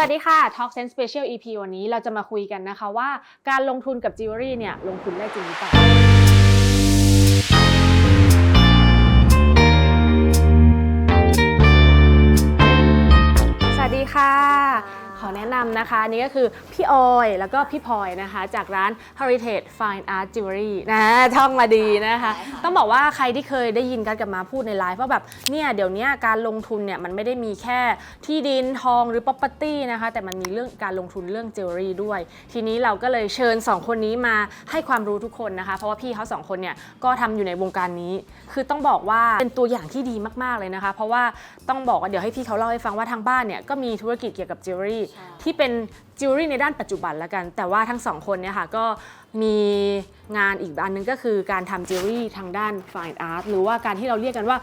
สวัสดีค่ะ Talk Sense Special EP วันนี้เราจะมาคุยกันนะคะว่าการลงทุนกับจิวเวลรี่เนี่ยลงทุนได้จริงหรือเปล่าสวัสดีค่ะ ขอแนะนำนะคะอันนี่ก็คือพี่ออยแล้วก็พี่พลอยนะคะ จากร้าน Heritage Fine Art Jewelry นะท่องมาดีนะคะ ต้องบอกว่าใครที่เคยได้ยินกันกับมาพูดในไลฟ์ว่าแบบเนี่ยเดี๋ยวเนี้ยการลงทุนเนี่ยมันไม่ได้มีแค่ที่ดินทองหรือ property นะคะ แต่มันมีเรื่องการลงทุนเรื่อง jewelry ด้วย ทีนี้เราก็เลยเชิญ 2 คนนี้มาให้ความรู้ทุกคนนะคะ เพราะว่าพี่เขาสองคนเนี่ยก็ทำอยู่ในวงการนี้ คือต้องบอกว่าเป็นตัวอย่างที่ดีมากๆเลยนะคะ เพราะว่าต้องบอกว่าเดี๋ยวให้พี่เขาเล่าให้ฟังว่าทางบ้านเนี่ยก็มีธุรกิจเกี่ยวกับ jewelry ที่เป็น jewelry ในด้านปัจจุบันแล้วกัน แต่ว่าทั้งสองคนเนี่ยค่ะก็มีงานอีกอันนึงก็คือการทำ jewelry ทางด้าน fine art หรือว่าการที่เราเรียกกันว่า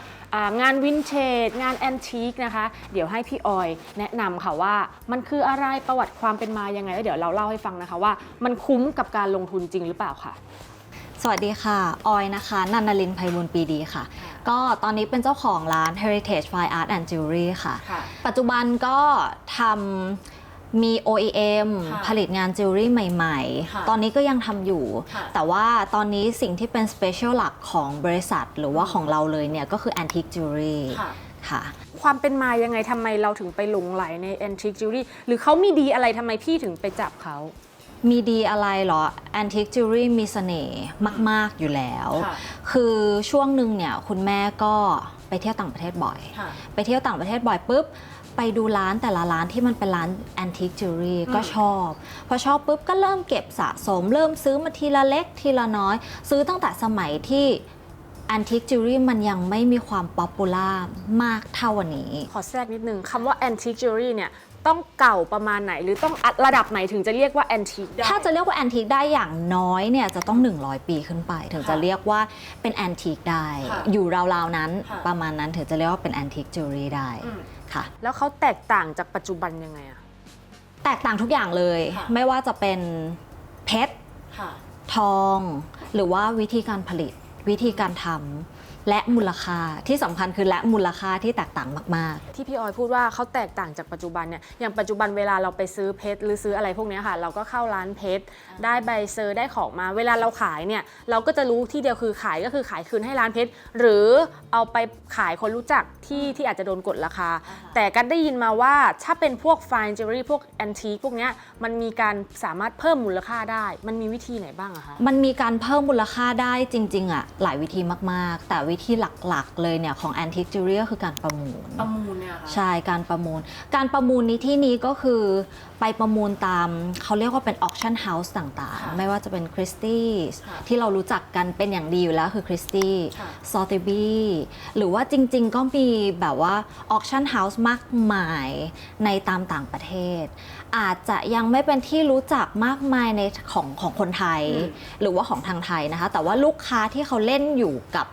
งานวินเทจงาน antique นะคะ เดี๋ยวให้พี่ออยแนะนำค่ะว่ามันคืออะไรประวัติความเป็นมายังไงแล้วเดี๋ยวเราเล่าให้ฟังนะคะว่า มันคุ้มกับการลงทุนจริงหรือเปล่าค่ะ สวัสดีค่ะ ออยนะคะนันนลินไพบุญปรีดีค่ะ ก็ตอนนี้เป็นเจ้าของร้าน Heritage Fine Art and Jewelry ค่ะค่ะปัจจุบันก็ทำมี OEM ค่ะผลิตงานจิวเวลรี่ใหม่ค่ะๆตอนนี้ก็ยังทำอยู่ค่ะแต่ว่าตอนนี้สิ่งที่เป็นสเปเชียลหลักของบริษัท หรือว่าของเราเลยเนี่ย ก็คือ Antique Jewelry ค่ะความเป็นมายังไงทำไมเราถึงไปหลงไหลใน antique jewelry หรือเขามีดีอะไรทำไมพี่ถึงไปจับเขา มีดีอะไรเหรอ Antique Jewelry มีเสน่ห์มาก ๆ อยู่แล้ว ค่ะ คือช่วงหนึ่งเนี่ยคุณแม่ก็ไปเที่ยวต่างประเทศบ่อยไปเที่ยวต่างประเทศบ่อยปุ๊บ ไปดูร้านแต่ละร้านที่มันเป็นร้าน antique jewelry ก็ชอบ พอชอบปุ๊บก็เริ่มเก็บสะสม เริ่มซื้อมาทีละเล็กทีละน้อย ซื้อตั้งแต่สมัยที่ antique jewelry มันยังไม่มีความป๊อปปูล่ามากเท่าวันนี้ ขอแทรกนิดนึงคำว่า antique jewelry เนี่ย ต้องเก่าประมาณไหน หรือต้องระดับไหนถึงจะเรียกว่า antique ได้ ถ้าจะเรียกว่า antique ได้อย่างน้อยเนี่ยจะต้อง 100 ปีขึ้นไป ถึงจะค่ะเรียกว่าเป็น antique ได้ ค่ะอยู่ราวๆนั้นค่ะ ประมาณนั้นถึงจะเรียกว่าเป็น antique jewelry ได้อืม ค่ะ แล้วเขาแตกต่างจากปัจจุบันยังไงอะแตกต่างทุกอย่างเลย ค่ะ ไม่ว่าจะเป็นเพชร ค่ะ ทองหรือว่าวิธีการผลิตวิธีการทำ และมูลค่าที่สำคัญคือและมูลค่าที่แตกต่างมากที่พี่ออยพูดว่าเขาแตกต่างจากปัจจุบันเนี่ยอย่างปัจจุบันเวลาเราไปซื้อเพชรหรือซื้ออะไรพวกเนี้ยค่ะ เราก็เข้าร้านเพชรได้ใบเซอร์ได้ของมา เวลาเราขายเนี่ยเราก็จะรู้ที่เดียวคือขายก็คือขายคืนให้ร้านเพชรหรือเอาไปขายคนรู้จักที่ที่อาจจะโดนกดราคา แต่กันได้ยินมาว่าถ้าเป็นพวก fine jewelry พวก antique พวกเนี้ยมันมีการสามารถเพิ่มมูลค่าได้ มันมีวิธีไหนบ้างอะคะๆมันมีการเพิ่มมูลค่าได้จริงๆอะหลายวิธีมากๆ แต่วิธีหลักๆ เลยเนี่ยของ antique jewelry ก็คือการประมูล ประมูลเนี่ยค่ะ ใช่การประมูล การประมูลในที่นี้ก็คือไปประมูลตามเขาเรียกว่าเป็น auction house ต่างค่ะๆไม่ว่าจะเป็น Christie's ค่ะที่เรารู้จักกันเป็นอย่างดีอยู่แล้วคือ Christie ค่ะ Sotheby หรือว่าจริงๆ ก็มีแบบว่า auction house มากมายในตามต่างประเทศ อาจจะยังไม่เป็นที่รู้จักมากมายในของของคนไทยหรือว่าของทางไทยนะคะ แต่ว่าลูกค้าที่เขาเล่นอยู่กับ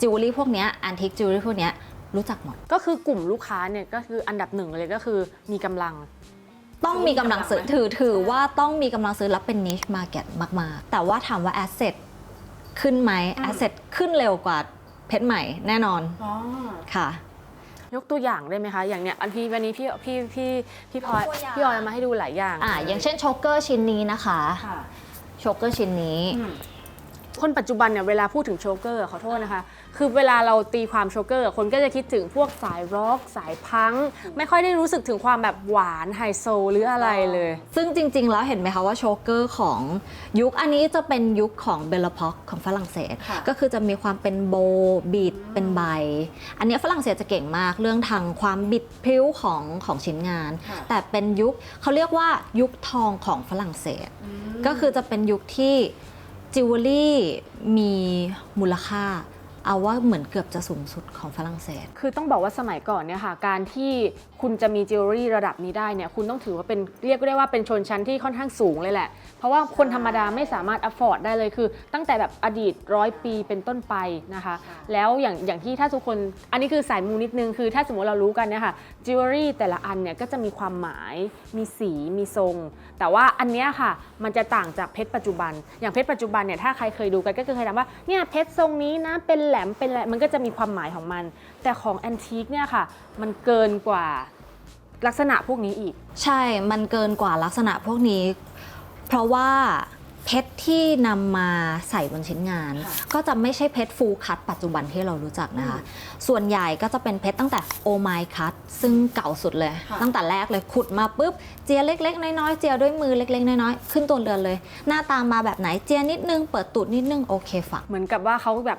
จิวเวลรี่พวกเนี้ย antique jewelry พวกเนี้ยรู้จักหมด ก็คือกลุ่มลูกค้าเนี่ยก็คืออันดับหนึ่งเลยก็คือมีกำลัง ต้องมีกำลังซื้อถือถือว่าต้องมีกำลังซื้อและเป็น niche market มาก ๆ แต่ว่าถามว่า asset ขึ้นไหม asset ขึ้นเร็วกว่าเพชรใหม่แน่นอนค่ะ ยกตัวอย่างได้ไหมคะ อย่างเนี้ยอันพี่วันนี้พี่พี่พี่พี่พลอยตัวอย่าง พี่ออยเอามาให้ดูหลายอย่างอ่าอย่างเช่นโชเกอร์ชิ้นนี้นะคะค่ะโชเกอร์ชิ้นนี้ คนปัจจุบันเนี่ยเวลาพูดถึงโชเกอร์ขอโทษนะคะ คือเวลาเราตีความโชเกอร์ คนก็จะคิดถึงพวกสายร็อกสายพังก์ไม่ค่อยได้รู้สึกถึงความแบบหวานไฮโซหรืออะไรเลย ซึ่งจริง ๆ แล้วเห็นไหมคะว่าโชเกอร์ของยุคอันนี้จะเป็นยุคของเบล a พ็อกของฝรั่งเศสค่ะก็คือจะมีความเป็นโบบิดเป็นใบ อันเนี้ยฝรั่งเศสจะเก่งมากเรื่องทางความบิดพริ้วของของชิ้นงานค่ะแต่เป็นยุคเขาเรียกว่ายุคทองของฝรั่งเศส ก็คือจะเป็นยุคที่ จิวเวลรี่มีมูลค่า เอาว่าเหมือนเกือบจะสูงสุดของฝรั่งเศส คือต้องบอกว่าสมัยก่อนเนี่ยค่ะการที่คุณจะมีจิวเวลรี่ระดับนี้ได้เนี่ยคุณต้องถือว่าเป็นเรียกได้ว่าเป็นชนชั้นที่ค่อนข้างสูงเลยแหละ เพราะว่าคนธรรมดาไม่สามารถ afford ได้เลยคือ ตั้งแต่แบบอดีตร้อยปีเป็นต้นไปนะคะ แล้วอย่างอย่างที่ถ้าทุกคนอันนี้คือสายมูนิดนึงคือถ้าสมมติเรารู้กันเนี่ยค่ะจิวเวลรี่แต่ละอันเนี่ยก็จะมีความหมาย มีสีมีทรง แต่ว่าอันเนี้ยค่ะมันจะต่างจากเพชรปัจจุบัน อย่างเพชรปัจจุบันเนี่ยถ้าใครเคยดูกันก็คือเคยถามว่าเนี่ยเพชรทรงนี้นะเป็นแหลมเป็นอะไรมันก็จะมีความหมายของมัน แต่ของแอนทิคเนี่ยค่ะ มันเกินกว่าลักษณะพวกนี้อีก ใช่มันเกินกว่าลักษณะพวกนี้ เพราะว่าเพชรที่นำมาใส่บนชิ้นงานค่ะก็จะไม่ใช่เพชรฟูลคัตปัจจุบันที่เรารู้จักนะคะ ส่วนใหญ่ก็จะเป็นเพชรตั้งแต่โอไมคัตซึ่งเก่าสุดเลยค่ะตั้งแต่แรกเลยขุดมาปุ๊บ เจียเล็ก ๆ น้อยๆเจียด้วยมือเล็ก ๆ น้อยๆขึ้นตัวเรือนเลย หน้าตามาแบบไหนเจียนิดนึง เปิดตูดนิดนึงโอเคฝักเหมือนกับว่าเขาแบบ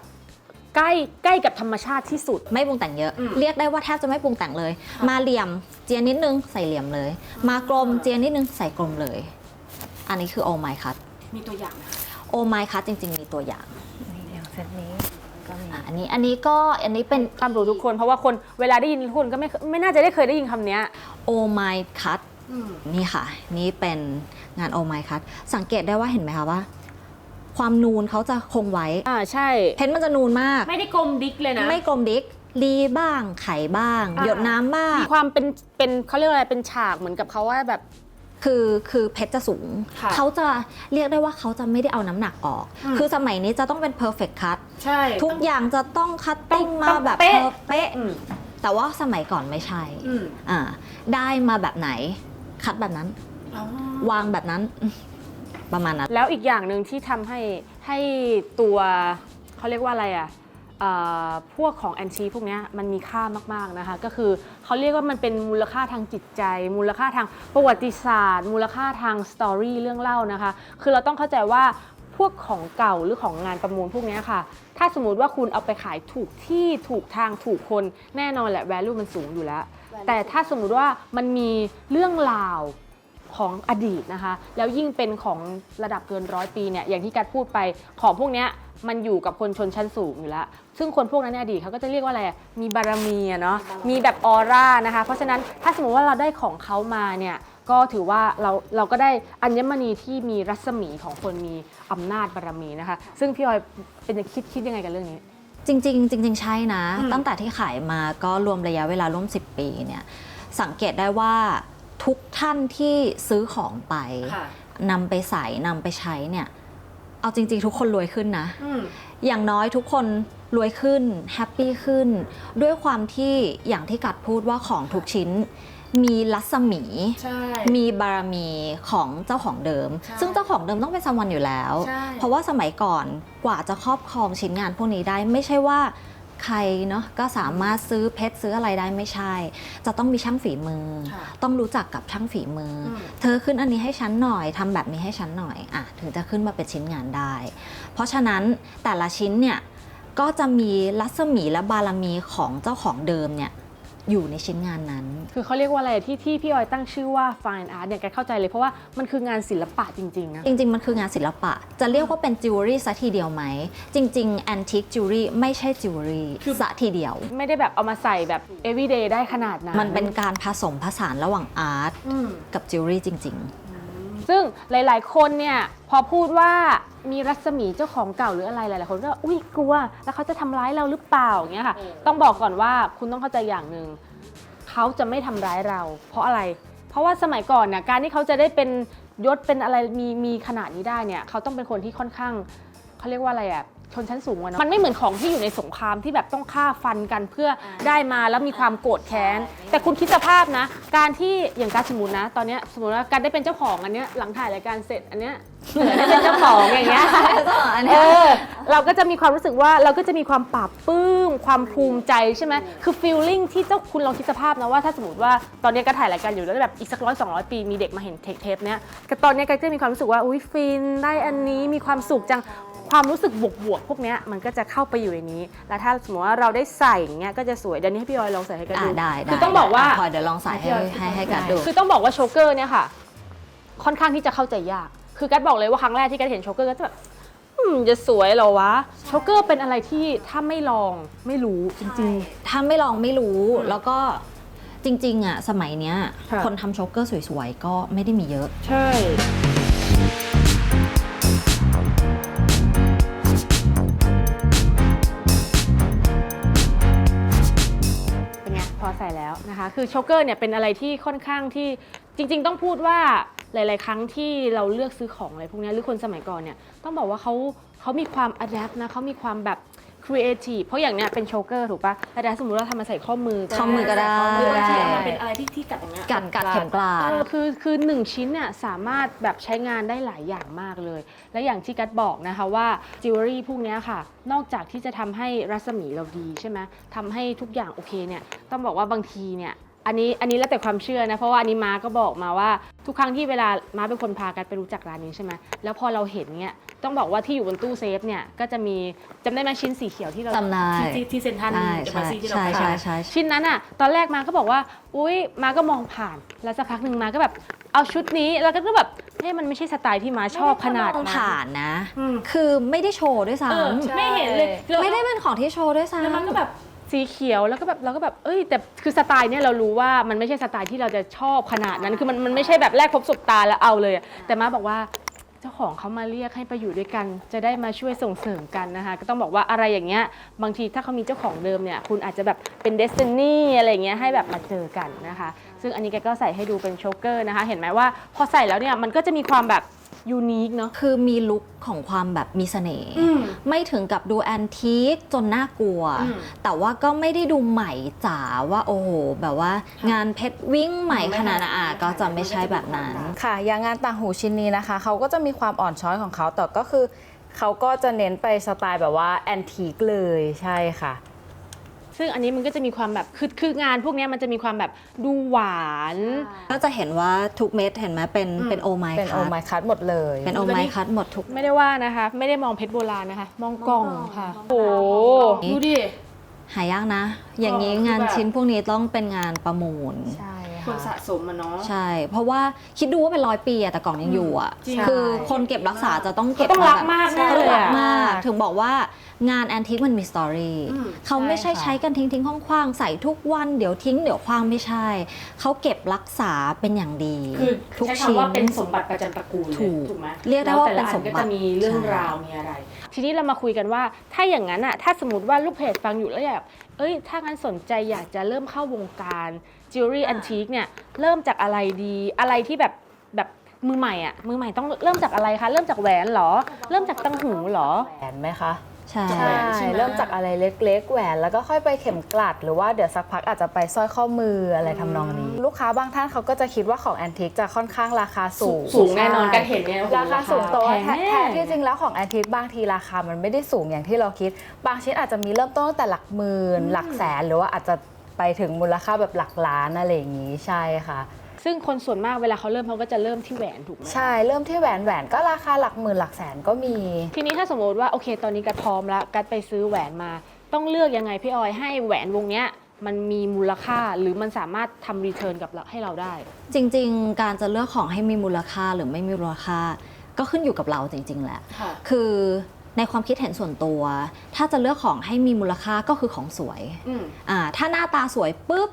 ใกล้ใกล้กับธรรมชาติที่สุด ไม่ปรุงแต่งเยอะ อืม เรียกได้ว่าแทบจะไม่ปรุงแต่งเลย มาเหลี่ยมเจียนิดนึงใส่เหลี่ยมเลย มากลมเจียนิดนึงใส่กลมเลย อันนี้คือโอไมคัตมีตัวอย่างไหมโอไมคัตจริง ๆ มีตัวอย่างอย่างเซตนี้ก็มี อะอันนี้อันนี้ก็อันนี้เป็นความรู้ทุกคนเพราะว่าคนเวลาได้ยินทุกคนก็ไม่ไม่น่าจะได้เคยได้ยินคำเนี้ย โอไมคัตนี่ค่ะ นี่เป็นงานโอไมคัตสังเกตได้ว่าเห็นไหมคะว่า ความนูนเขาจะคงไว้ อ่าใช่ เพชรมันจะนูนมาก ไม่ได้กลมดิกเลยนะ ไม่กลมดิกรีบ้าง ไขบ้าง อ่า หยดน้ำบ้าง มีความเป็นเป็นเขาเรียกว่าอะไรเป็นฉากเหมือนกับเขาว่าแบบ คือคือเพชรจะสูง ค่ะเขาจะเรียกได้ว่าเขาจะไม่ได้เอาน้ำหนักออก อืม คือสมัยนี้จะต้องเป็น perfect cut ใช่ ทุกอย่างจะต้องคัตติ้งต้มาองแบบเป๊ะ เป๊ะ อืมแต่ว่าสมัยก่อนไม่ใช่ อืมอ่า ได้มาแบบไหน คัดแบบนั้นวางแบบนั้นอืม ประมาณนั้น แล้วอีกอย่างหนึ่งที่ทำให้ให้ตัวเขาเรียกว่าอะไรอะเอ่อพวกของแอนชีพวกนี้มันมีค่ามากๆนะคะ ก็คือเขาเรียกว่ามันเป็นมูลค่าทางจิตใจ มูลค่าทางประวัติศาสตร์ มูลค่าทางสตอรี่เรื่องเล่านะคะ คือเราต้องเข้าใจว่าพวกของเก่าหรือของงานประมูลพวกนี้ค่ะ ถ้าสมมติว่าคุณเอาไปขายถูกที่ถูกทางถูกคนแน่นอนแหละ value มันสูงอยู่แล้ว แต่ถ้าสมมติว่ามันมีเรื่องราว ของอดีตนะคะ แล้วยิ่งเป็นของระดับเกินร้อยปีเนี่ยอย่างที่กัดพูดไปของพวกเนี้ยมันอยู่กับคนชนชั้นสูงอยู่แล้ว ซึ่งคนพวกนั้นในอดีตเขาก็จะเรียกว่าอะไรอะมีบารมีอะเนาะ มีแบบออร่านะคะ เพราะฉะนั้นถ้าสมมติว่าเราได้ของเขามาเนี่ย ก็ถือว่าเราเราก็ได้อัญมณีที่มีรัศมีของคนมีอำนาจบารมีนะคะ ซึ่งพี่ออยเป็นคิดคิดยังไงกับเรื่องนี้ จริงๆจริงๆใช่นะอืมตั้งแต่ที่ขายมาก็รวมระยะเวลาร่วม 10 ปีเนี่ย สังเกตได้ว่า ทุกท่านที่ซื้อของไปนำไปใส่นำไปใช้เนี่ย เอาจริง ๆ ทุกคนรวยขึ้นนะอย่างน้อยทุกคนรวยขึ้นแฮปปี้ขึ้น ด้วยความที่อย่างที่กัดพูดว่าของทุกชิ้น มีรัศมีใช่มีบารมีของเจ้าของเดิมใช่ซึ่งเจ้าของเดิมต้องเป็นซัมวันอยู่แล้วใช่เพราะว่าสมัยก่อนกว่าจะครอบครองชิ้นงานพวกนี้ได้ไม่ใช่ว่า ใครเนาะก็สามารถซื้อเพชรซื้ออะไรได้ไม่ใช่ จะต้องมีช่างฝีมือ ค่ะต้องรู้จักกับช่างฝีมืออม เธอขึ้นอันนี้ให้ฉันหน่อยทำแบบนี้ให้ฉันหน่อยอะถึงจะขึ้นมาเป็นชิ้นงานได้ เพราะฉะนั้นแต่ละชิ้นเนี่ยก็จะมีรัศมีและบารมีของเจ้าของเดิมเนี่ย อยู่ในชิ้นงานนั้น คือเขาเรียกว่าอะไรที่ที่พี่ออยตั้งชื่อว่า fine art เนี่ยแกเข้าใจเลยเพราะว่ามันคืองานศิลปะจริงๆนะจริง ๆ มันคืองานศิลปะ จะเรียกว่าเป็นจิวเวลรี่ซะทีเดียวไหม จริง ๆ antique jewelry ไม่ใช่จิวเวลรี่คือซะทีเดียว ไม่ได้แบบเอามาใส่แบบ everyday ได้ขนาดนั้นมันเป็นการผสมผสานระหว่างอาร์ตอืมกับจิวเวลรี่จริง ซึ่งหลาย ๆ คนเนี่ยพอพูดว่ามีรัศมีเจ้าของเก่าหรืออะไรหลายๆคนก็อุ้ยกลัว แล้วเขาจะทำร้ายเราหรือเปล่าอย่างเงี้ยค่ะ ต้องบอกก่อนว่าคุณต้องเข้าใจอย่างหนึ่งเขาจะไม่ทำร้ายเรา เพราะอะไร เพราะว่าสมัยก่อนเนี่ยการที่เขาจะได้เป็นยศเป็นอะไรมีมีขนาดนี้ได้เนี่ยเขาต้องเป็นคนที่ค่อนข้างเขาเรียกว่าอะไรอะ ชนชั้นสูงอะเนาะมันไม่เหมือนของที่อยู่ในสงครามที่แบบต้องฆ่าฟันกันเพื่อได้มาแล้วมีความโกรธแค้น แต่คุณคิดสภาพนะ การที่อย่างการสมมตินะ ตอนเนี้ยสมมติว่าการได้เป็นเจ้าของอันเนี้ยหลังถ่ายรายการเสร็จอันเนี้ยได้เป็นเจ้าของอย่างเงี้ยอันเอนี้อเราก็จะมีความรู้สึกว่าเราก็จะมีความปราบปลื้มความภูมิใจใช่ไหมคือฟีลลิ่งที่เจ้าคุณลองคิดสภาพนะว่าถ้าสมมติว่าตอนนี้ก็ถ่ายรายการอยู่แล้วแบบอีกสักร้อยสองร้อยปีมีเด็กมาเห็นเทปเทปเนี้ยก็ตอนนี้ก็จะมีความรู้สึกว่าอุ้ยฟินได้อันนี้มีความสุขจัง ความรู้สึกบวกบวกๆพวกเนี้ยมันก็จะเข้าไปอยู่ในนี้ แล้วถ้าสมมติว่าเราได้ใส่อย่างเงี้ยก็จะสวยเดี๋ยวนี้ให้พี่ออยลองใส่ให้กันอ่าดูได้ได้คือต้องบอกว่าพอเดี๋ยวลองใส่ให้ให้ให้กัดดูคือต้องบอกว่าโชเกอร์เนี่ยค่ะ ค่อนข้างที่จะเข้าใจยาก คือกัดบอกเลยว่าครั้งแรกที่กัดเห็นโชเกอร์ก็จะแบบอืมจะสวยเหรอวะโชเกอร์เป็นอะไรที่ถ้าไม่ลองไม่รู้จริงถ้าไม่ลองไม่รู้แล้วก็จริงๆอะสมัยเนี้ยค่ะคนทำโชกเกอร์สวยๆ ก็ไม่ได้มีเยอะๆใช่ นะคะ คือโชเกอร์เนี่ยเป็นอะไรที่ค่อนข้างที่จริง ๆ ต้องพูดว่าหลาย ๆ ครั้งที่เราเลือกซื้อของอะไรพวกเนี้ยหรือคนสมัยก่อนเนี่ยต้องบอกว่าเขาเขามีความอัดแอปนะเขามีความแบบ ครีเอทีฟเพราะอย่างเนี้ยเป็นโชเกอร์ถูกปะแต่ถ้าสมมติเราทำมาใส่ข้อมือข้อมือก็ได้ หรือบางทีมันเป็นอะไรที่ที่กัดอย่างเงี้ย กัดกัดเข็มกลาด เออคือคือหนึ่งชิ้นเนี่ยสามารถแบบใช้งานได้หลายอย่างมากเลย และอย่างที่กัดบอกนะคะว่าจิวเวลรี่พวกเนี้ยค่ะ นอกจากที่จะทำให้รัศมีเราดีใช่ไหมทำให้ทุกอย่างโอเคเนี่ยต้องบอกว่าบางทีเนี่ย อันนี้อันนี้แล้วแต่ความเชื่อนะเพราะว่าอันนี้ม้าก็บอกมาว่า ทุกครั้งที่เวลาม้าเป็นคนพากันไปรู้จักร้านนี้ใช่ไหมแล้วพอเราเห็นเนี่ยต้องบอกว่าที่อยู่บนตู้เซฟเนี่ยก็จะมีจำได้ไหมชิ้นสีเขียวที่เราจำได้ที่ที่ที่เซ็นทรัลใช่เดอะมาซีที่เราใช่ไปใช่ใช่ใช่ชิ้นนั้นอะตอนแรกมาก็บอกว่า อุ้ยมาก็มองผ่าน แล้วสักพักหนึ่งมาก็แบบเอาชุดนี้แล้วก็แบบเฮ้ยมันไม่ใช่สไตล์ที่มาชอบขนาดต้องนั้นผ่านนะอืมคือไม่ได้โชว์ด้วยซ้เออำไม่เห็นเลยไม่ได้เป็นของที่โชว์ด้วยซ้ำแล้วมันก็แบบ สีเขียวแล้วก็แบบเราก็แบบเอ้ยแต่คือสไตล์เนี่ยเรารู้ว่ามันไม่ใช่สไตล์ที่เราจะชอบขนาดนั้น คือมันมันไม่ใช่แบบแรกพบศบตาแล้วเอาเลยอะแต่มาบอกว่าเจ้าของเขามาเรียกให้ไปอยู่ด้วยกัน จะได้มาช่วยส่งเสริมกันนะคะก็ต้องบอกว่าอะไรอย่างเงี้ยบางทีถ้าเขามีเจ้าของเดิมเนี่ยคุณอาจจะแบบเป็นเดสตินีอะไรอย่างเงี้ยให้แบบมาเจอกันนะคะ ซึ่งอันนี้แกก็ใส่ให้ดูเป็นโชเกอร์นะคะ เห็นไหมว่าพอใส่แล้วเนี่ยมันก็จะมีความแบบ ยูนิคเนาะ คือมีลุคของความแบบมีเสน่ห์อืมไม่ถึงกับดูแอนทิคจนน่ากลัว อืมแต่ว่าก็ไม่ได้ดูใหม่จ๋าว่าโอ้โหแบบว่า งานเพชรวิ่งใหม่ขนาดนั้นอะก็จะไม่ใช่แบบนั้น ค่ะ อย่างงานต่างหูชิ้นนี้นะคะ เขาก็จะมีความอ่อนช้อยของเขาแต่ก็คือ เขาก็จะเน้นไปสไตล์แบบว่าแอนทีคเลยใช่ค่ะ ซึ่งอันนี้มันก็จะมีความแบบคือคืองานพวกเนี้ยมันจะมีความแบบดูหวาน ก็จะเห็นว่าทุกเม็ดเห็นไหมเป็นอืม เป็นโอไมเป็นโอคัไมตคัตหมดเลย เป็นโอไมคัตหมดทุก ไม่ได้ว่านะคะ ไม่ได้มองเพชรโบราณนะคะ มองกล่องค่ะ โอ้โหนี่ดูดิ หายากนะ อย่างนี้อ๋อคืองานแบบชิ้นพวกนี้ต้องเป็นงานประมูล ใช่คนค่ะสะสมอะเนาะ ใช่ เพราะว่าคิดดูว่าเป็นร้อยปีอะแต่กล่องยังอยู่อะจริงคือคนเก็บรักษาจะต้องเก็บต้องรักแบบมากแน่เขาเลยรักอะมาก ถึงบอกว่า งานแอนทิคมันมีสตอรี่อืมเขาไม่ใช่ใช่ค่ะใช้กันทิ้งทิ้งคว้างๆใส่ทุกวันเดี๋ยวทิ้งเดี๋ยวคว้างไม่ใช่ เขาเก็บรักษาเป็นอย่างดีคือทุกใช้ชิ้นคำว่าเป็นสมบัติประจำตระกูลเลยถูกถูกไหมเรียกได้ว่าแล้วแต่ละเป็นสมบัติอัก็จะมีเรื่องใช่ราวมีอะไร ทีนี้เรามาคุยกันว่า ถ้าอย่างนั้นอะถ้าสมมติว่าลูกเพจฟังอยู่แล้วอยากเอ้ย ถ้างั้นสนใจอยากจะเริ่มเข้าวงการจิวเวลรี่แอนทิคเนี่ยเริ่มจากอะไรดีอะไรที่แบบแบบมือใหม่อะมือใหม่ต้องเริ่มจากอะไรคะ เริ่มจากแหวนเหรอ เริ่มจากตังหูเหรอแหวนไหมคะ ใช่แหวนใช่ไหม เริ่มจากอะไรเล็ก ๆ แหวน แล้วก็ค่อยไปเข็มกลัด หรือว่าเดี๋ยวสักพักอาจจะไปสร้อยข้อมืออะไรทำนองนี้ ลูกค้าบางท่านเขาก็จะคิดว่าของแอนทิกจะค่อนข้างราคาสูงสูงแน่นอนใช่กันเห็นเนี่ยโอ้โหราคาสูงแต่ว่าแพงแท้แน่ แท้ที่จริงแล้วของแอนทิกบางทีราคามันไม่ได้สูงอย่างที่เราคิด บางชิ้นอาจจะมีเริ่มต้นตั้งแต่หลักหมื่นหลักแสนหรือว่าอาจจะไปถึงมูลค่าแบบหลักล้านอะไรอย่างนี้ใช่ค่ะ ซึ่งคนส่วนมากเวลาเขาเริ่มเขาก็จะเริ่มที่แหวนถูกไหมใช่เริ่มที่แหวนแหวนก็ราคาหลักหมื่นหลักแสนก็มี ทีนี้ถ้าสมมติว่าโอเคตอนนี้กัดพร้อมแล้วกัดไปซื้อแหวนมา ต้องเลือกยังไงพี่ออยให้แหวนวงเนี้ยมันมีมูลค่าหรือมันสามารถทำรีเทิร์นกับเราให้เราได้ จริงๆ การจะเลือกของให้มีมูลค่าหรือไม่มีมูลค่า ก็ขึ้นอยู่กับเราจริง ๆ แหละ ค่ะ คือในความคิดเห็นส่วนตัว ถ้าจะเลือกของให้มีมูลค่าก็คือของสวย อืม อ่าถ้าหน้าตาสวยปุ๊บ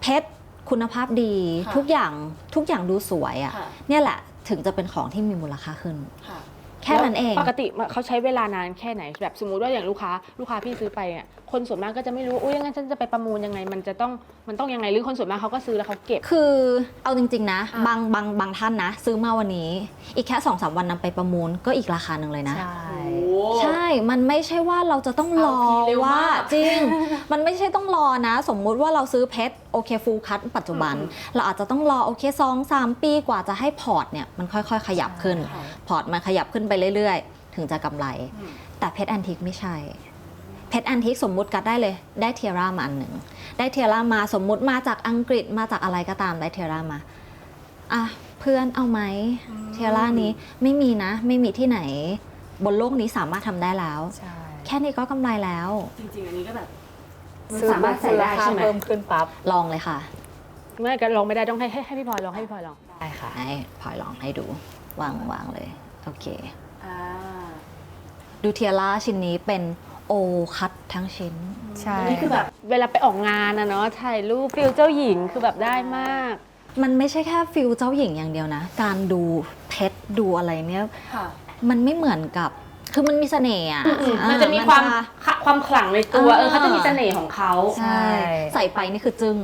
เพชร คุณภาพดีค่ะ ทุกอย่างทุกอย่างดูสวยอะ่ะ ค่ะเนี่ยแหละถึงจะเป็นของที่มีมูลค่าขึ้น ค่ะแค่นั้นเองปกติเขาใช้เวลานานแค่ไหนแบบสมมุติว่าอย่างลูกค้าลูกค้าพี่ซื้อไปอะคนส่วนมากก็จะไม่รู้อุ้ยยังไงฉันจะไปประมูลยังไง มันจะต้องมันต้องยังไงหรือคนส่วนมากเขาก็ซื้อแล้วเขาเก็บ คือเอาจริง ๆ นะ อะ บางบางบางท่านนะ ซื้อมาวันนี้ อีกแค่สองสามวันนำไปประมูลก็อีกราคาหนึ่งเลยนะ ใช่ ใช่ มันไม่ใช่ว่าเราจะต้องรอเอาทีเร็วว่ามากจริง มันไม่ใช่ต้องรอนะ สมมุติว่าเราซื้อเพชรโอเคฟูลคัตปัจจุบัน อืมเราอาจจะต้องรอโอเคสองสามปีกว่าจะให้พอร์ตเนี่ยมันค่อยๆ ขยับขึ้นค่ะ พอร์ตมันขยับขึ้นไปเรื่อยๆ ถึงจะกำไรอืมแต่เพชรแอนทิกไม่ใช่ เพชรแอนทิกสมมุติกัดได้เลย ได้เทียร่ามาอันหนึ่ง ได้เทียร่ามาสมมุติมาจากอังกฤษมาจากอะไรก็ตามได้เทียร่ามา อะเพื่อนเอาไหม เทียร่านี้ไม่มีนะ ไม่มีที่ไหน บนโลกนี้สามารถทำได้แล้ว ใช่แค่นี้ก็กำไรแล้ว จริงๆ อันนี้ก็แบบซื้อสามารถใส่ได้ราคาใช่ไหม เพิ่มขึ้นปั๊บลองเลยค่ะไม่ก็ลองไม่ได้ต้องให้ให้ให้พี่พลอยลองให้พี่พลอยลองได้ค่ะ ให้พลอยลองให้ดูวางวางเลย โอเค อ่าดูเทียร่าชิ้นนี้เป็นโอคัตทั้งชิ้น ใช่อันนี้คือแบบ เวลาไปออกงานนะเนาะถ่ายรูปฟิลเจ้าหญิงคือแบบได้มาก มันไม่ใช่แค่ฟิลเจ้าหญิงอย่างเดียวนะ การดูเพชรดูอะไรเนี่ย ค่ะ มันไม่เหมือนกับคคือมันมีเสน่ห์อะมันจะมีอ่ความจะความขลังในตัวเออเออเขาจะมีเสน่ห์ของเขาใช่ใส่ไปนี่คือจึ้ง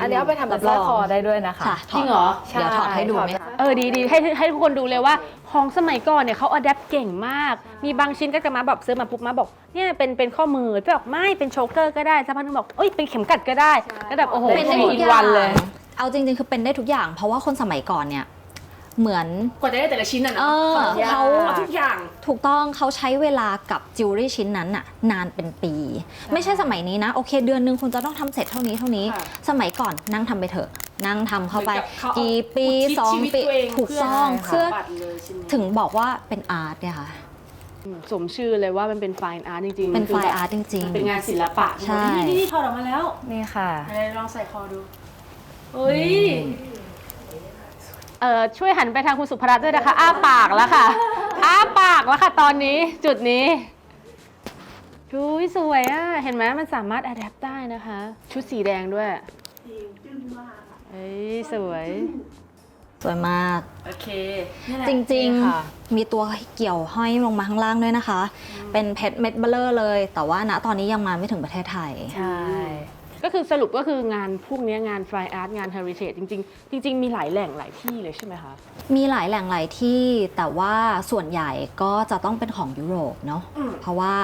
อันนี้เอาไปทำเป็นสร้อยคอได้ด้วยนะคะค่ะจริงเหรอ เดี๋ยวถอดให้ดูไหมใช่คะ เออดีดีให้ให้ทุกคนดูเลยว่าของสมัยก่อนเนี่ยเขาอัดแอปเก่งมาก มีบางชิ้นก็จะมาแบบซื้อมาปุ๊บมาบอกเนี่ยเป็นเป็นข้อมือพี่บอกไม่เป็นโชเกอร์ก็ได้สักพักนึงบอกเอ้ยเป็นเข็มกัดก็ได้ก็แบบโอ้โหเป็นได้ทรีทุกอิอย่างวันเลย เอาจริงๆ คือเป็นได้ทุกอย่าง เพราะว่าคนสมัยก่อนเนี่ย เหมือน กว่าจะได้แต่ละชิ้นอะเอเนาะอเขาทุกอย่าง ถูกต้องเขาใช้เวลากับจิวเวลรี่ชิ้นนั้นน่ะนานเป็นปี ไม่ใช่สมัยนี้นะ โอเค เดือนหนึงคุณจะต้องทำเสร็จเท่านี้เท่านี้ ค่ะสมัยก่อนนั่งทำไปเถอะ นั่งทำเข้าไป เหมือนกับเขาเอากี่ปีอุทิศสองชีวิตปีตัวเอง ถูกเพื่อต้องใช่ค่ะเพื่อบัตรเลยชิ้นนี้ ถึงบอกว่าเป็นอาร์ตเนี่ยค่ะอืมสมชื่อเลยว่ามันเป็นไฟน์อาร์ตจริงๆเป็นคืไฟแบบอาร์ตจริง เป็นงานศิลปะใช่นี่นี่ถอดออกมาแล้วนี่ค่ะ ไหนลองใส่คอดูเฮ้ย เออช่วยหันไปทางคุณสุภรัตน์ด้วยนะคะ อ้าปากแล้วค่ะ อ้าปากแล้วค่ะ ตอนนี้จุดนี้ดูสวยอะ เห็นไหมมันสามารถอัดแอปได้นะคะ ชุดสีแดงด้วยเอ้ยสวยๆสวยมาก โอเค จริงนี่ค่ะๆมีตัวเกี่ยวห้อยลงมาข้างล่างด้วยนะคะ เป็นเพชรเม็ดเบลเลอร์เลย แต่ว่าณตอนนี้ยังมาไม่ถึงประเทศไทย ใช่ ก็คือสรุปก็คืองานพวกเนี้ยงานฟลายอาร์ตงานเฮอริเทจจริงๆ จริง ๆ มีหลายแหล่งหลายที่เลยใช่ไหมคะ มีหลายแหล่งหลายที่แต่ว่าส่วนใหญ่ก็จะต้องเป็นของยุโรปเนาะอืมเพราะว่า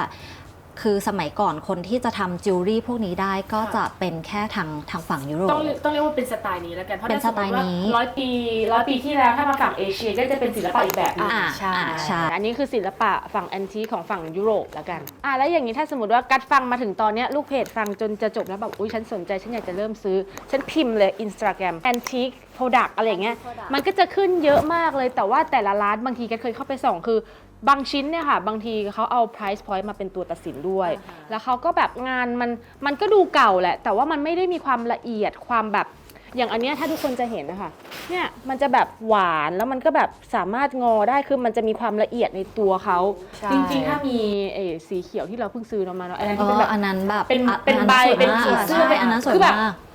คือสมัยก่อนคนที่จะทำจิวเวลรี่พวกนี้ได้ก็ค่ะจะเป็นแค่ทางทางฝั่งยุโรป ต้องเรียกต้องเรียกว่าเป็นสไตล์นี้แล้วกันเพราะเป็นถ้าสมมติว่าสไตล์นี้ ร้อยปีร้อยปีที่แล้วถ้ามาฝั่งเอเชียก็จะเป็นศิลปะอีกแบบหนึงอ่าใช่อ่าใช่อันนี้คือศิลปะฝั่งแอนทีของฝั่งยุโรปแล้วกันอะแล้วอย่างนี้ถ้าสมมติว่ากัดฟังมาถึงตอนเนี้ยลูกเพจฟังจนจะจบแล้วแบบอุ้ยฉันสนใจฉันอยากจะเริ่มซื้อ ฉันพิมพ์เลย Instagram Antique Product อะไรอย่างเงี้ยมันก็จะขึ้นเยอะมากเลยแต่ว่าแต่ละร้านบางทีก็เคยเข้าไปส่องคือ บางชิ้นเนี่ยค่ะ บางทีเขาเอา price point มาเป็นตัวตัดสินด้วย แล้วเขาก็แบบงานมันมันก็ดูเก่าแหละ แต่ว่ามันไม่ได้มีความละเอียดความแบบอย่างอันเนี้ยถ้าทุกคนจะเห็นนะคะเนี่ยมันจะแบบหวานแล้วมันก็แบบสามารถงอได้คือมันจะมีความละเอียดในตัวเขาใช่ จริงๆ ถ้ามีเออสีเขียวที่เราเพิ่งซื้อเนาะมาเนาะอันนั้นเอที่เป็นอแบบ อันนั้นแบบเป็นอะเป็นอัใบสวยเป็นมากผีเสื้อใช่อันนั้นสวยคือแบบ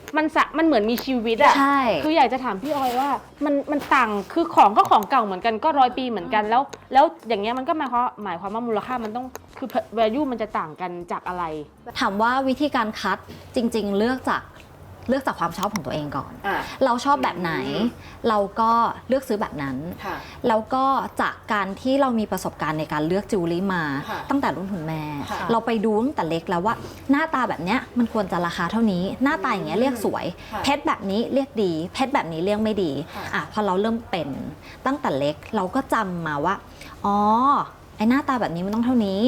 มากมันสะมันเหมือนมีชีวิตอะใช่ คืออยากจะถามพี่ออยว่ามันมันต่างคือของก็ของเก่าเหมือนกันก็ร้อยปีเหมือนกันแล้ว แล้วอย่างเงี้ยมันก็หมายความหมายความว่ามูลค่ามันต้องคือ value มันจะต่างกันจากอะไร ถามว่าวิธีการคัดจริง ๆ เลือกจาก เลือกจากความชอบของตัวเองก่อน อ่าเราชอบแบบไหน เราก็เลือกซื้อแบบนั้น ค่ะ แล้วก็จากการที่เรามีประสบการณ์ในการเลือกจิวเวลรี่มา ค่ะตั้งแต่รุ่นคุณแม่ ค่ะ เราไปดูตั้งแต่เล็กแล้วว่า หน้าตาแบบเนี้ยมันควรจะราคาเท่านี้ หน้าตาอย่างเงี้ยเรียกสวย ค่ะเพชรแบบนี้เรียกดี เพชรแบบนี้เรียกไม่ดีค่ะ อะพอเราเริ่มเป็นตั้งแต่เล็กเราก็จำมาว่า อ๋อ ไอหน้าตาแบบนี้มันต้องเท่านี้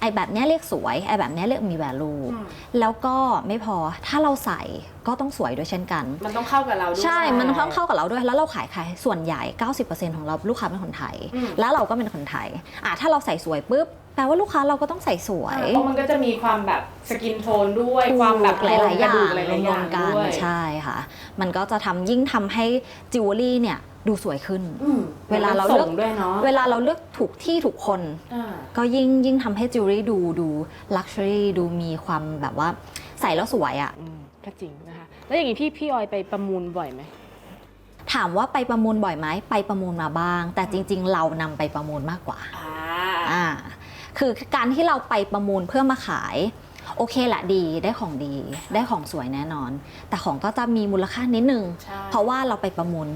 ไอแบบเนี้ยเรียกสวย ไอแบบเนี้ยเรียกมี value อืม แล้วก็ไม่พอถ้าเราใส่ก็ต้องสวยด้วยเช่นกัน มันต้องเข้ากับเราด้วย ใช่ มันต้องเข้ากับเราด้วย แล้วเราขายใคร ส่วนใหญ่ 90%ของเราลูกค้าเป็นคนไทย อืม แล้วเราก็เป็นคนไทย อะถ้าเราใส่สวยปุ๊บ แปลว่าลูกค้าเราก็ต้องใส่สวยเพราะมันก็จะมีความแบบสกินโทนด้วยความแบบหลายๆอย่างกระดูกหลายๆอรวย่ามงๆกันด้วย ใช่ค่ะ มันก็จะทำยิ่งทำให้จิวเวลรี่เนี่ย ดูสวยขึ้น อืมเวลาเราเลือก ส่งด้วยเนาะเวลาเราเลือกถูกที่ถูกคน อ่า ก็ยิ่งยิ่งทำให้จิวเวลรี่ดูดูลักชัวรี่ดูมีความแบบว่าใส่แล้วสวยอะ่ะอืมก็จริงนะคะ แล้วอย่างนี้พี่พี่ออยไปประมูลบ่อยไหม ถามว่าไปประมูลบ่อยไหมไปประมูลมาบ้าง แต่จริง ๆ เรานำไปประมูลมากกว่าอ่าอ่าคือการที่เราไปประมูลเพื่อมาขาย โอเคแหละดีได้ของดี ได้ของสวยแน่นอน แต่ของก็จะมีมูลค่านิดนึง ใช่เพราะว่าเราไปประมูล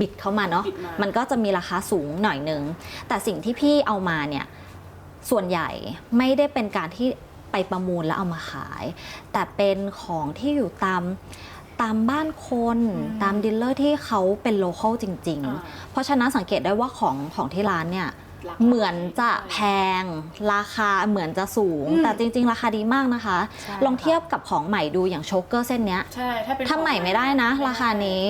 บิดเข้ามาเนาะบิดมามัมันก็จะมีราคาสูงหน่อยนึง แต่สิ่งที่พี่เอามาเนี่ยส่วนใหญ่ไม่ได้เป็นการที่ไปประมูลแล้วเอามาขาย แต่เป็นของที่อยู่ตามตามบ้านคน ตามดีลเลอร์ที่เขาเป็นโลเคอลจริง อ่า ๆ เพราะฉะนั้นสังเกตได้ว่าของของที่ร้านเนี่ย ราคาเหมือนจะแพง ราคาเหมือนจะสูงอืมแต่จริง ๆ ราคาดีมากนะคะ ใช่ลองเทียบกับของใหม่ดูอย่างโชกเกอร์เส้นเนี้ยใช่ถ้าเป็นถ้าใหม่ไม่ได้นะ ราคานี้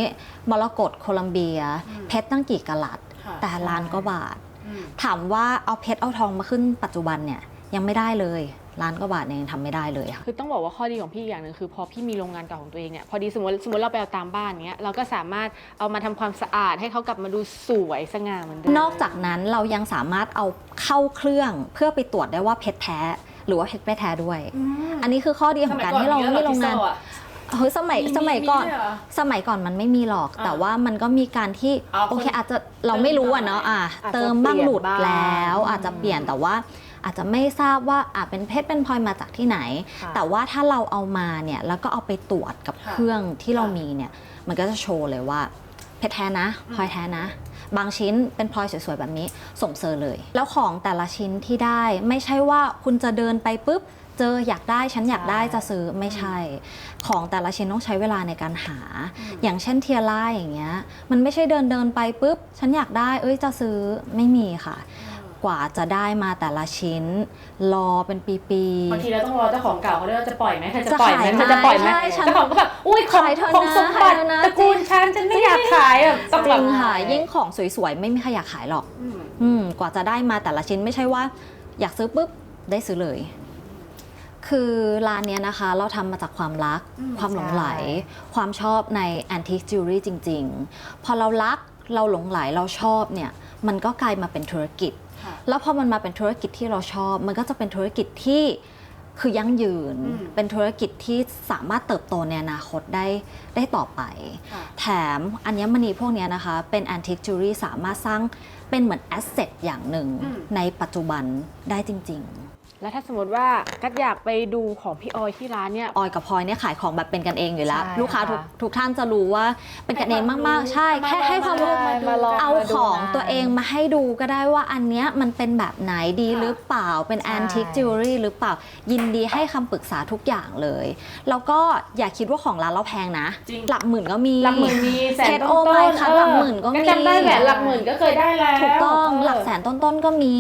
มรกตโคลัมเบีย อืมเพชรตั้งกี่กะลัด ค่ะแต่ล้านก็บาท อืมถามว่าเอาเพชรเอาทองมาขึ้นปัจจุบันเนี่ยยังไม่ได้เลย ล้านก็บาทเนี่ยยังทำไม่ได้เลยค่ะคือต้องบอกว่าข้อดีของพี่อย่างหนึ่งคือ พอพี่มีโรงงานเก่าของตัวเองเนี่ยพอดีสมมติสมมติเราไปเอาตามบ้านเงี้ยเราก็สามารถเอามาทำความสะอาดให้เขากลับมาดูสวยสง่าเหมือนเดิมนอกจากนั้นเรายังสามารถเอาเข้าเครื่องเพื่อไปตรวจได้ว่าเพชรแท้ หรือว่าเพชรไม่แท้ด้วย อันนี้คือข้อดีของการที่เราสมัยมีก่โรอนงงานเยอะเหรอเฮ้ยสมัยสมัยก่อนด้วยเหรอสมัยก่อนมันไม่มีหรอกอ่าแต่ว่ามันก็มีการที่เอาโอเคคนอาจจะเราไม่รู้อะเนาะอะอาจจะเติมบ้างเปลี่ยนหลุดบ้างแล้วอืมอาจจะเปลี่ยนแต่ว่า อาจจะไม่ทราบว่าอะเป็นเพชรเป็นพลอยมาจากที่ไหนค่ะแต่ว่าถ้าเราเอามาเนี่ยแล้วก็เอาไปตรวจกับค่ะเครื่องที่เราค่ะมีเนี่ยมันก็จะโชว์เลยว่าเพชรแท้นะพลอยแท้นะบางชิ้นเป็นพลอยสวยๆ แบบนี้ส่งเซอร์เลย แล้วของแต่ละชิ้นที่ได้ไม่ใช่ว่าคุณจะเดินไปปุ๊บ เจออยากได้ฉันอยากได้ใช่จะซื้อไม่ใช่ ของแต่ละชิ้นต้องใช้เวลาในการหา อย่างเช่นเทียร่าอย่างเงี้ยมันไม่ใช่เดินเดินไปปุ๊บ ฉันอยากได้ เอ้ยจะซื้อไม่มีค่ะ กว่าจะได้มาแต่ละชิ้น รอเป็นปีๆบางทีเราต้องรอเจ้าของเก่าเขาด้วยว่าจะปล่อยไหมเธอจะจะปล่อยไหมขายไหมเธอจะปล่อยไหมใช่ฉันเจ้าของก็แบบอุ้ยของขายเถอะของนะสมบัติขายเถอะนะ ตระกูลฉันฉันไม่อยากขายอะต้องจแบริบงค่ะยิ่งของสวยๆ ไม่มีใครอยากขายหรอก อืมอืมกว่าจะได้มาแต่ละชิ้นไม่ใช่ว่า อยากซื้อปุ๊บได้ซื้อเลย คือร้านเนี้ยนะคะ เราทำมาจากความรักอืมความหลงไหล ความชอบใน antique jewelry จริง ๆ พอเรารักเราหลงไหลเราชอบเนี่ย มันก็กลายมาเป็นธุรกิจค่ะ แล้วพอมันมาเป็นธุรกิจที่เราชอบ มันก็จะเป็นธุรกิจที่คือยั่งยืนอืมเป็นธุรกิจที่สามารถเติบโตในอนาคตได้ได้ต่อไปค่ะแถมอัญมณีพวกเนี้ยนะคะ เป็น antique jewelry สามารถสร้างเป็นเหมือน asset อย่างหนึ่งอืมในปัจจุบันได้จริง แล้วถ้าสมมติว่ากัดอยากไปดูของพี่ออยที่ร้านเนี่ยๆออยกับพลอยเนี่ยขายของแบบเป็นกันเองอยู่แล้ว ใช่ลูกค้าทุกค่ะทุกท่านจะรู้ว่าเป็นกันเองมาก ๆ ใช่ แค่ให้ความรู้มาลองมาลองเอามาดูของงานตัวเองมาให้ดูก็ได้ว่าอันเนี้ยมันเป็นแบบไหนดีค่ะหรือเปล่าเป็นใช่ antique jewelry หรือเปล่ายินดีให้คำปรึกษาทุกอย่างเลย แล้วก็อย่าคิดว่าของร้านเราแพงนะ จริง หลักหมื่นก็มี หลักหมื่นมีแสนเซ็ตต้โอนๆไมค่ะเออหลักหมื่นก็มี จำได้แหวนหลักหมื่นก็เคยได้แล้ว ถูกต้องเหลักแสนต้นๆก็มี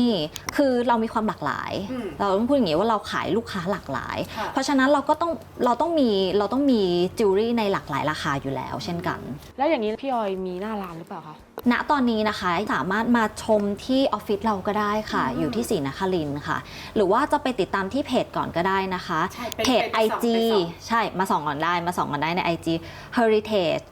คือเรามีความหลากหลายอืมเราต้องพูดอย่างนี้ว่าเราขายลูกค้าหลากหลายค่ะเพราะฉะนั้นเราก็ต้องเราต้องมีเราต้องมีจิวเวลรี่ในหลากหลายราคาอยู่แล้ว เช่นกัน แล้วอย่างนี้พี่ออยมีหน้าร้านหรือเปล่าคะณตอนนี้นะคะสามารถมาชมที่ออฟฟิศเราก็ได้ค่ะ อยู่ที่ศรีนครินทร์ค่ะ หรือว่าจะไปติดตามที่เพจก่อนก็ได้นะคะใช่เป็นเพจไปส่อง IG ไปส่องใช่มาส่องก่อนได้มาส่องกันได้ใน IG heritage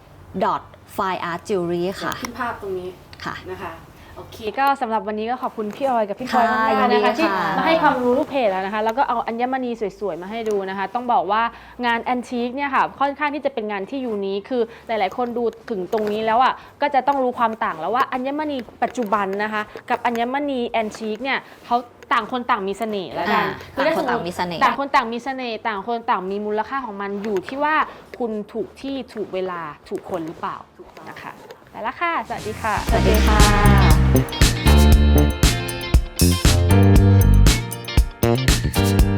fine art jewelry ค่ะขึ้นภาพตรงนี้ค่ะนะคะ โอเคก็สำหรับวันนี้ก็ขอบคุณพี่ออยกับพี่พลอยค่ะมากๆนะคะยินดีที่ค่ะมาให้ความรู้ลูกเพจแล้วนะคะ แล้วก็เอาอัญมณีสวยๆมาให้ดูนะคะ ต้องบอกว่างานแอนทิคเนี่ยค่ะค่อนข้างที่จะเป็นงานที่ยูนิคคือหลายๆ คนดูถึงตรงนี้แล้วอะก็จะต้องรู้ความต่างแล้วว่าอัญมณีปัจจุบันนะคะ กับอัญมณีแอนทิคเนี่ยเขาต่างคนต่างมีเสน่ห์แล้วกันอ่าถ้ต่างคนต่างมีเสน่ห์ ต่างคนต่างมีเสน่ห์ต่างคนต่างมีมูลค่าของมันอยู่ที่ว่าคุณถูกที่ถูกเวลาถูกคนหรือเปล่านะคะแต่ละค่ะสวัสดีค่ะ สวัสดีค่ะ you